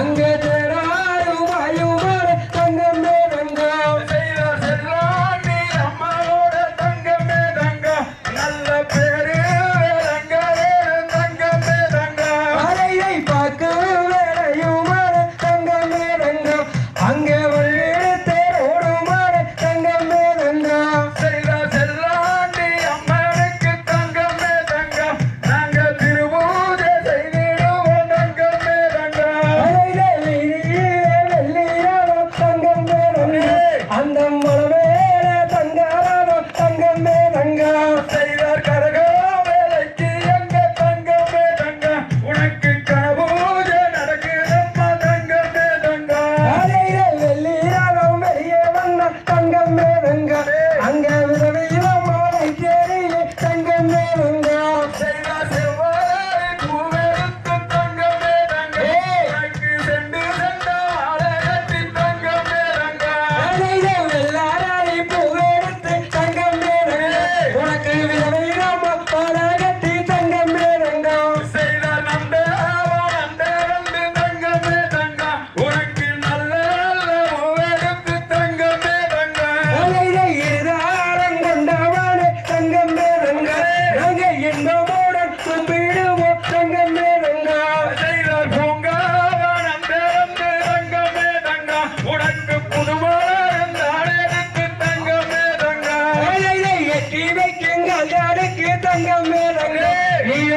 அங்கே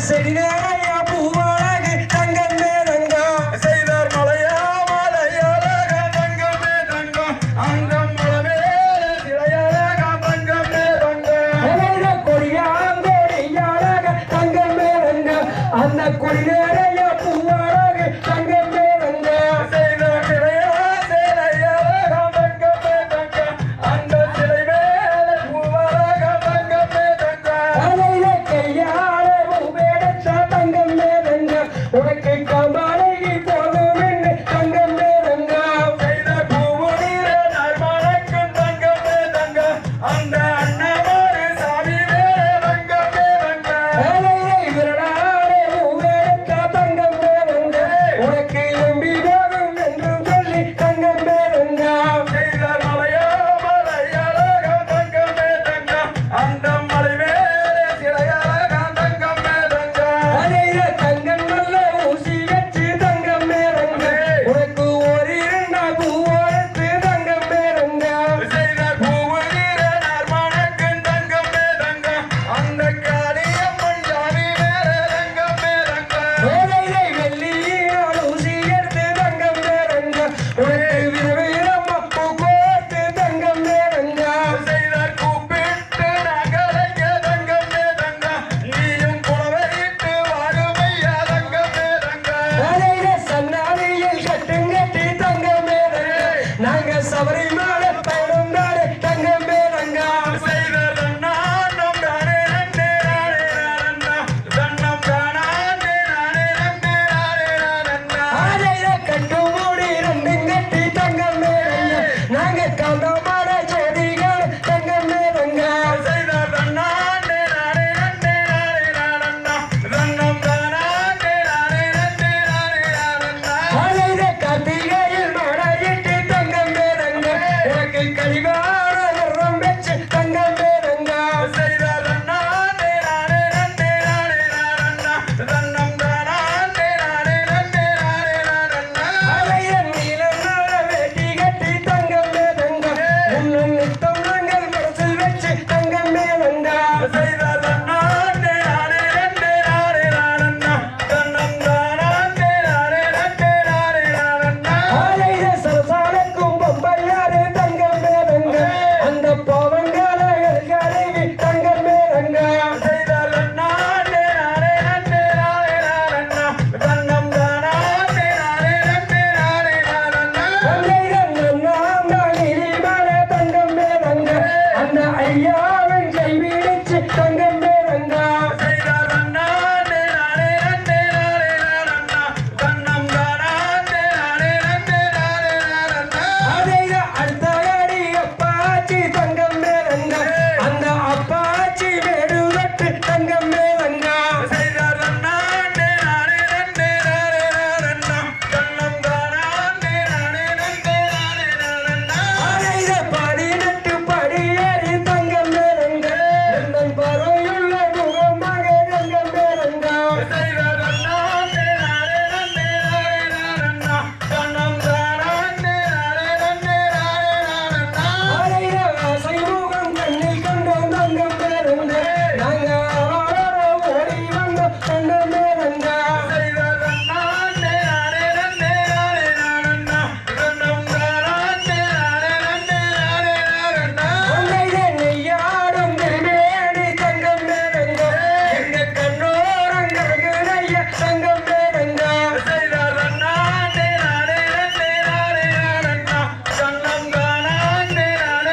செடிதாயா பூவாழகு தங்கம் மேதங்கா செய்தார் மலையா மலையாளக தங்கம் மேதங்கா அங்கம் மலமேல சிலையாளக தங்கம் மேதங்கா கொடியாங்க தங்கம் மேதங்கா அந்த கொடி நேரையா பூவாழக